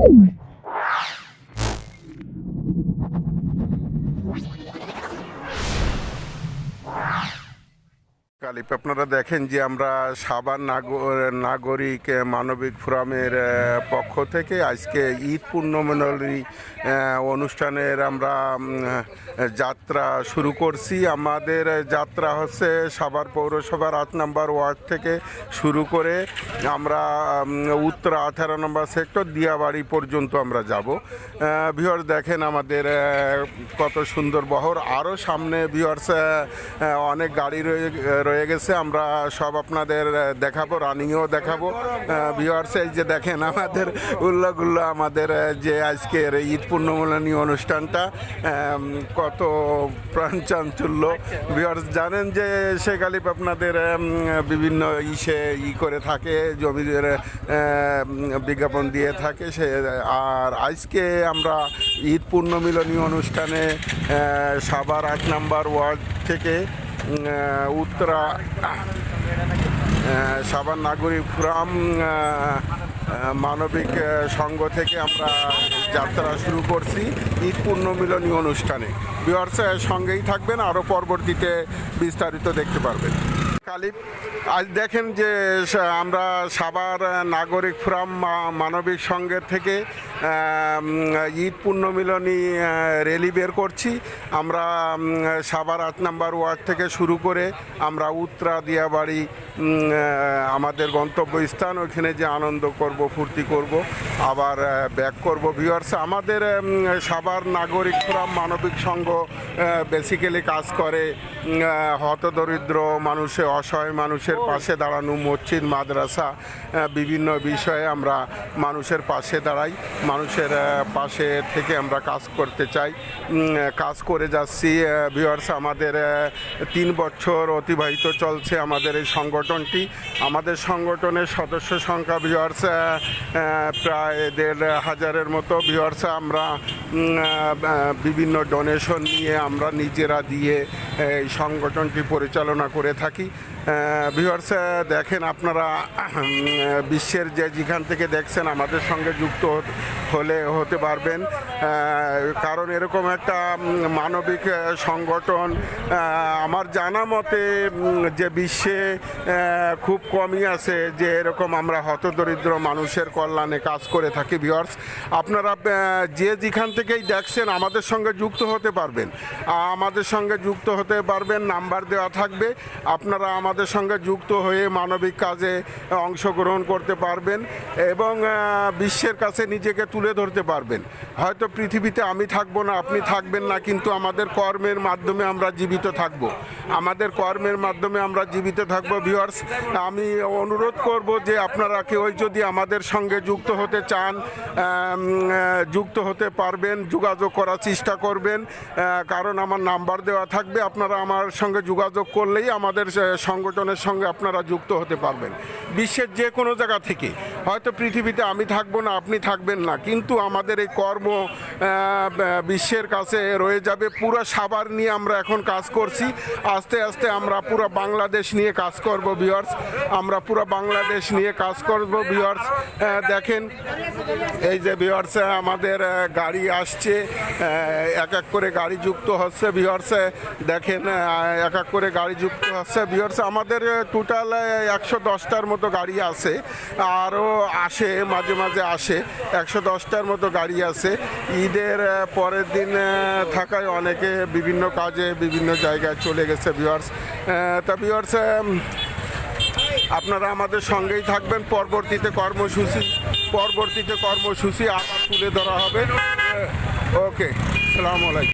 Ooh. কালিপ আপনারা দেখেন যে আমরা সাবান নাগ- নাগরিক মানবিক ফোরামের পক্ষ থেকে আজকে ঈদ পূর্ণমিলনী আহ, অনুষ্ঠানের আমরা যাত্রা শুরু করছি। আমাদের যাত্রা হচ্ছে সাভার পৌরসভার আট নম্বর ওয়ার্ড থেকে শুরু করে আমরা উত্তর আঠারো নম্বর সেক্টর দিয়াবাড়ি পর্যন্ত আমরা যাব। ভিওর দেখেন আমাদের কত সুন্দর বহর। আরও সামনে ভিওর্স অনেক গাড়ি রয়ে রয়ে গেছে, আমরা সব আপনাদের দেখাবো রানিংও দেখাবো। ভিওর্স এই যে দেখেন আমাদের উল্লাগুল্লা, আমাদের যে আজকের ঈদ পূর্ণমিলনী অনুষ্ঠানটা কত প্রাণ চাঞ্চল্য। ভিওর্স জানেন যে শেখ আলিফ আপনাদের বিভিন্ন ইসে ই করে থাকে, জমিদের বিজ্ঞাপন দিয়ে থাকে, সে, আর আজকে আমরা ঈদ পূর্ণমিলনী অনুষ্ঠানে সাভার আট নাম্বার ওয়ার্ড থেকে উত্তরা সাবান নাগরী নাগরিক ফোরাম মানবিক সংঘ থেকে আমরা যাত্রা শুরু করছি ঈদ পূর্ণমিলনী অনুষ্ঠানে। বিহার্সের সঙ্গেই থাকবেন আরও পরবর্তীতে বিস্তারিত দেখতে পারবেন। কালিপ আজ দেখেন যে আমরা সাবার নাগরিক ফোরাম মানবিক সংঘের থেকে ঈদ পূর্ণমিলনী আহ, র্যালি বের করছি। আমরা সাবার আট নাম্বার ওয়ার্ড থেকে শুরু করে আমরা উত্তরা দিয়াবাড়ি আমাদের গন্তব্যস্থান ওইখানে যে আনন্দ করব ফুর্তি করব আবার ব্যাক করব। ভিউয়ার্স আমাদের সাবার নাগরিক ফোরাম মানবিক সংঘ বেসিক্যালি কাজ করে হতদরিদ্র মানুষের অসহায় মানুষের পাশে দাঁড়ানো মসজিদ মাদ্রাসা বিভিন্ন বিষয়ে আমরা মানুষের পাশে দাঁড়াই মানুষের পাশে থেকে আমরা কাজ করতে চাই। কাজ করে যাচ্ছি ভিউয়ার্স আমাদের তিন বছর অতিবাহিত চলছে আমাদের এই সংগঠনটি। আমাদের সংগঠনের সদস্য সংখ্যা ভিউয়ার্স প্রায় দেড় হাজারের মতো। ভিউয়ার্স আমরা বিভিন্ন ডোনেশন নিয়ে আমরা নিজেরা দিয়ে এই সংগঠনটি পরিচালনা করে থাকি। ভিউয়ার্স দেখেন আপনারা বিশ্বের যে যেখান থেকে দেখছেন আমাদের সঙ্গে যুক্ত হলে হতে পারবেন। কারণ এরকম একটা মানবিক সংগঠন আমার জানা মতে যে বিশ্বে খুব কমই আছে যে এরকম আমরা হতদরিদ্র মানুষের কল্যাণে কাজ করে থাকি ভিওর্স আপনারা যে যেখান থেকেই দেখছেন আমাদের সঙ্গে যুক্ত হতে পারবেন। আমাদের সঙ্গে যুক্ত হতে পারবেন, নাম্বার দেওয়া থাকবে। আপনারা আমাদের সঙ্গে যুক্ত হয়ে মানবিক কাজে অংশগ্রহণ করতে পারবেন এবং বিশ্বের কাছে নিজেকে তুলে ধরতে পারবেন। হয়তো পৃথিবীতে আমি থাকব না, আপনি থাকবেন না, কিন্তু আমাদের কর্মের মাধ্যমে আমরা জীবিত থাকব। আমাদের কর্মের মাধ্যমে আমরা জীবিত থাকব ভিউয়ার্স আমি অনুরোধ করব যে আপনারা কেউ যদি আমাদের সঙ্গে যুক্ত হতে চান যুক্ত হতে পারবেন, যোগাযোগ করার চেষ্টা করবেন কারণ আমার নাম্বার দেওয়া থাকবে, আপনারা আমার সঙ্গে যোগাযোগ করলেই আমাদের সংগঠনের সঙ্গে আপনারা যুক্ত হতে পারবেন। বিশ্বের যে কোনো জায়গা থেকে। হয়তো পৃথিবীতে আমি থাকব না, আপনি থাকবেন না, কিন্তু আমাদের এই কর্ম বিশ্বের কাছে রয়ে যাবে, পুরো সাবার নিয়ে আমরা এখন কাজ করছি। আস্তে আস্তে আমরা পুরো বাংলাদেশ নিয়ে কাজ করব বিয়ার্স আমরা পুরো বাংলাদেশ নিয়ে কাজ করব বিয়ার্স দেখেন, এই যে বিয়ার্স আমাদের গাড়ি আসছে। এক এক করে গাড়ি যুক্ত হচ্ছে বিয়ার্সে দেখেন এক এক করে গাড়ি যুক্ত হচ্ছে বিয়ার্স আমাদের টোটাল একশো দশটার মতো গাড়ি আছে, আরও আসে, মাঝে মাঝে আসে, একশো দশটার মতো গাড়ি আছে। ঈদের পরের দিন থাকায় অনেকে বিভিন্ন কাজে বিভিন্ন জায়গায় চলে গেছে। ভিওয়ার্স তা ভিওয়ার্স আপনারা আমাদের সঙ্গেই থাকবেন। পরবর্তীতে কর্মসূচি পরবর্তীতে কর্মসূচি আবার তুলে ধরা হবে। ওকে, সালাম আলাইকুম।